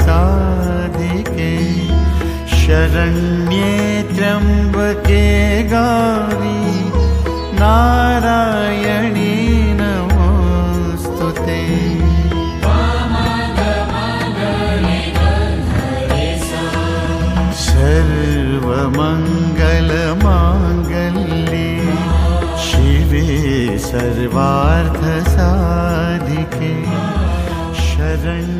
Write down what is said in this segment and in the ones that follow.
सर्वार्थसाधिके शरण्ये त्र्यंबके गौरी नारायणी नमोस्तुते। सर्वमंगल मांगल्ये शिवे सर्वार्थसाधिके शरण्ये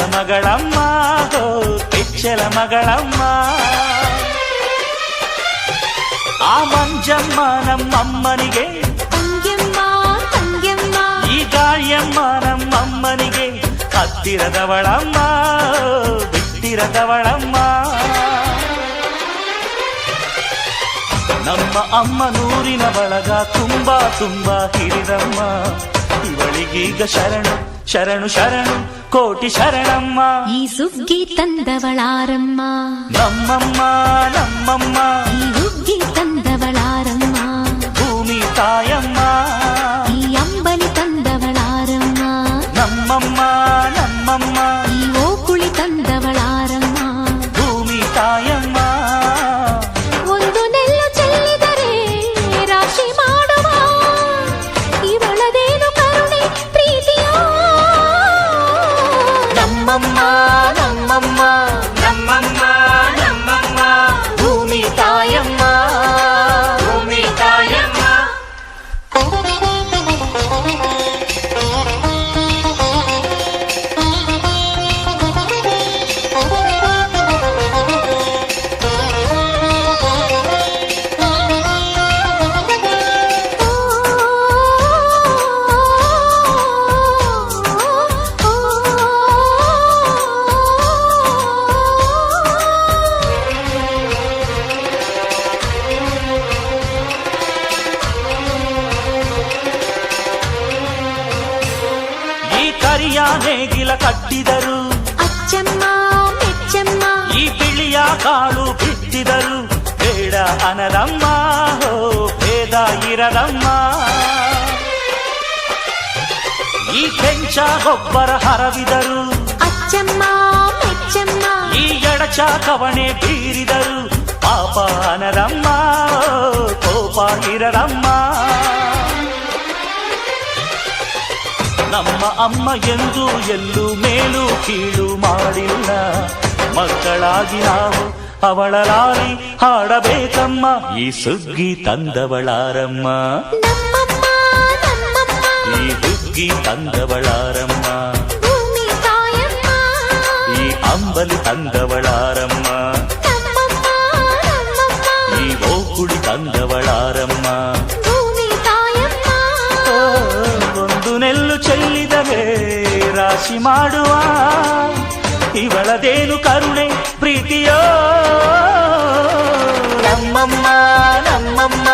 ಚೊಚ್ಚಲ ಮಗಳಮ್ಮ ಹೋ ಕೆಚ್ಚಲ ಮಗಳಮ್ಮ. ಆ ಮಂಜಮ್ಮ ನಮ್ಮಮ್ಮನಿಗೆ ಈ ಗಾಳಿಯಮ್ಮ ನಮ್ಮಮ್ಮನಿಗೆ ಹತ್ತಿರದವಳಮ್ಮ ಬಿಟ್ಟಿರದವಳಮ್ಮ. ನಮ್ಮ ಅಮ್ಮ ನೂರಿನ ಬಳಗ ತುಂಬಾ ತುಂಬಾ ಹಿರಿದಮ್ಮ. ಇವಳಿಗೀಗ ಶರಣು ಶರಣು ಶರಣು ಕೋಟಿ ಶರಣಮ್ಮ ಈ ಸುಗ್ಗಿ ತಂದವಳಾರಮ್ಮ ನಮ್ಮಮ್ಮ ನಮ್ಮಮ್ಮ ಈ ಹುಗ್ಗಿ ತಂದವಳಾರಮ್ಮ ಭೂಮಿ ತಾಯಮ್ಮ ನೇಗಿಲ ಕಟ್ಟಿದರು ಅಚ್ಚಮ್ಮ ಮೆಚ್ಚಮ್ಮ ಈ ಬಿಳಿಯ ಕಾಳು ಬಿತ್ತಿದರು ಬೇಡ ಅನದಮ್ಮ ಹೋ ಭೇದ ಇರದಮ್ಮ ಈ ಕೆಂಚ ಗೊಬ್ಬರ ಹರವಿದರು ಅಚ್ಚಮ್ಮ ಮೆಚ್ಚಮ್ಮ ಈ ಎಡಚ ಕವಣೆ ಬೀರಿದರು ಪಾಪ ಅನದಮ್ಮ ಕೋಪ ಇರದಮ್ಮ ನಮ್ಮ ಅಮ್ಮ ಎಂದು ಎಲ್ಲೂ ಮೇಲು ಕೀಳು ಮಾಡಿಲ್ಲ. ಮಕ್ಕಳಾಗಿ ನಾವು ಅವಳ ಲಾರಿ ಹಾಡಬೇಕಮ್ಮ. ಈ ಸುಗ್ಗಿ ತಂದವಳಾರಮ್ಮ. ಈ ಸುಗ್ಗಿ ತಂದವಳಾರಮ್ಮ. ಈ ಅಂಬಲಿ ತಂದವಳಾರಮ್ಮ. ರಾಶಿ ಮಾಡುವ ಇವಳದೇನು ಕರುಣೆ ಪ್ರೀತಿಯೋ ನಮ್ಮಮ್ಮ ನಮ್ಮಮ್ಮ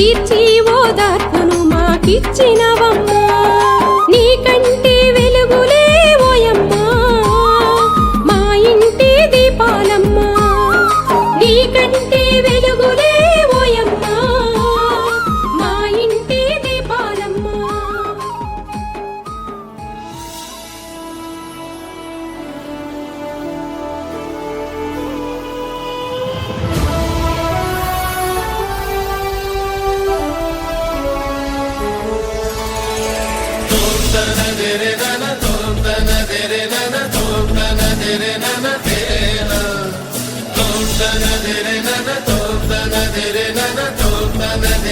తీర్చి ఓదార్పును మాకిచ్చిన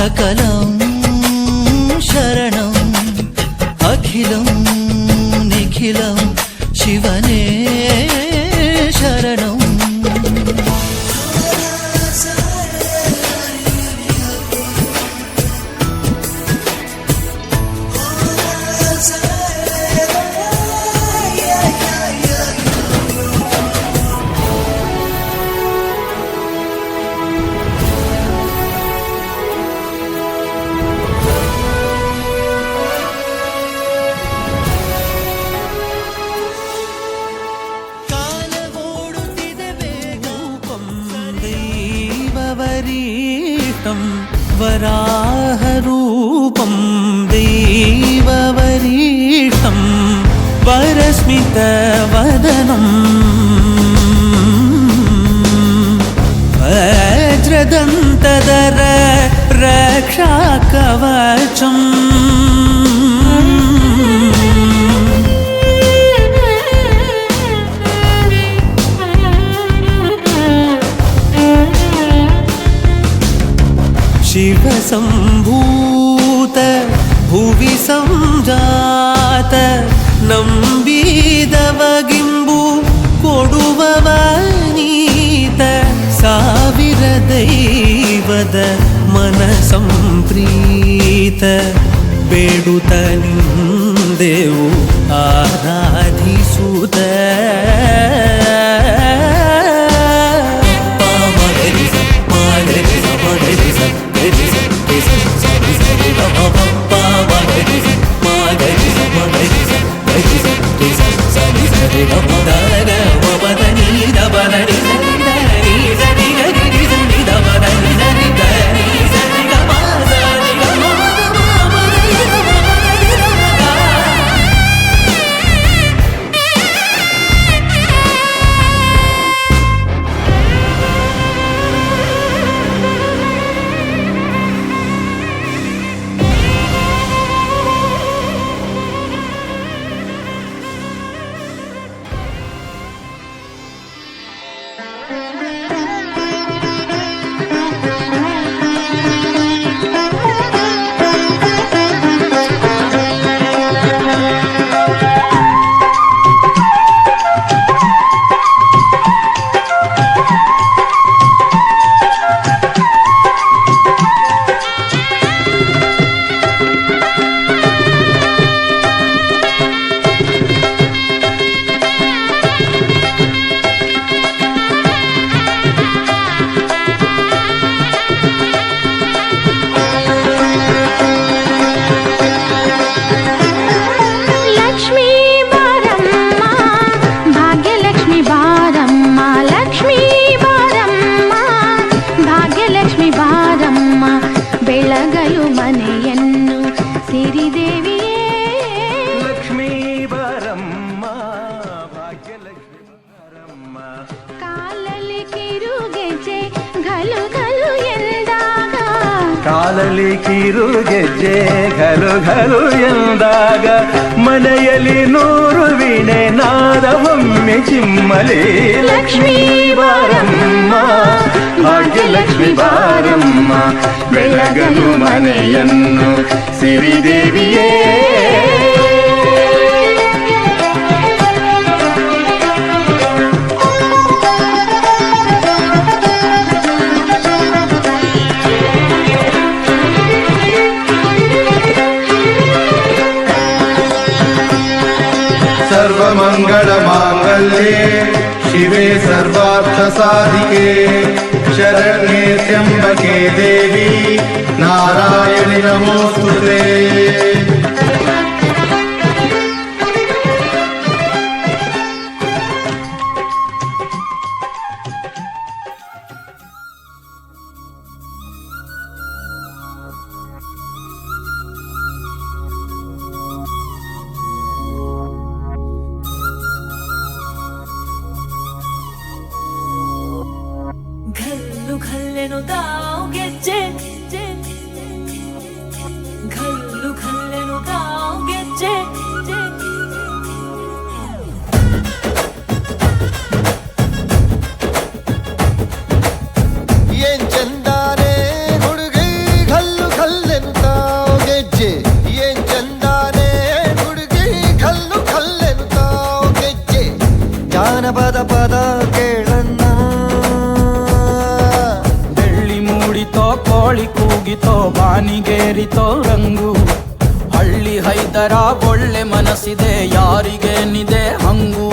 సకల వేడుతని దేవు ಕಿರುಗೆಜ್ಜೆ ಘಲು ಘಲು ಎಂದಾಗ ಮನೆಯಲ್ಲಿ ನೂರು ವೀಣೆ ನಾದವೊಮ್ಮೆ ಚಿಮ್ಮಲಿ ಲಕ್ಷ್ಮೀ ಬಾರಮ್ಮ ಭಾಗ್ಯಲಕ್ಷ್ಮಿ ಬಾರಮ್ಮ ಬೆಳಗನು ಮನೆಯನ್ನು ಸಿರಿದೇವಿಯೇ सर्वार्थसाधिके शरण्ये त्र्यम्बके देवी नारायणि नमोऽस्तु ಕೋಳಿ ಕೂಗಿತೋ ಬಾನಿಗೇರಿತೋ ರಂಗು. ಹಳ್ಳಿ ಹೈದರ ಒಳ್ಳೆ ಮನಸ್ಸಿದೆ ಯಾರಿಗೇನಿದೆ ಹಂಗು.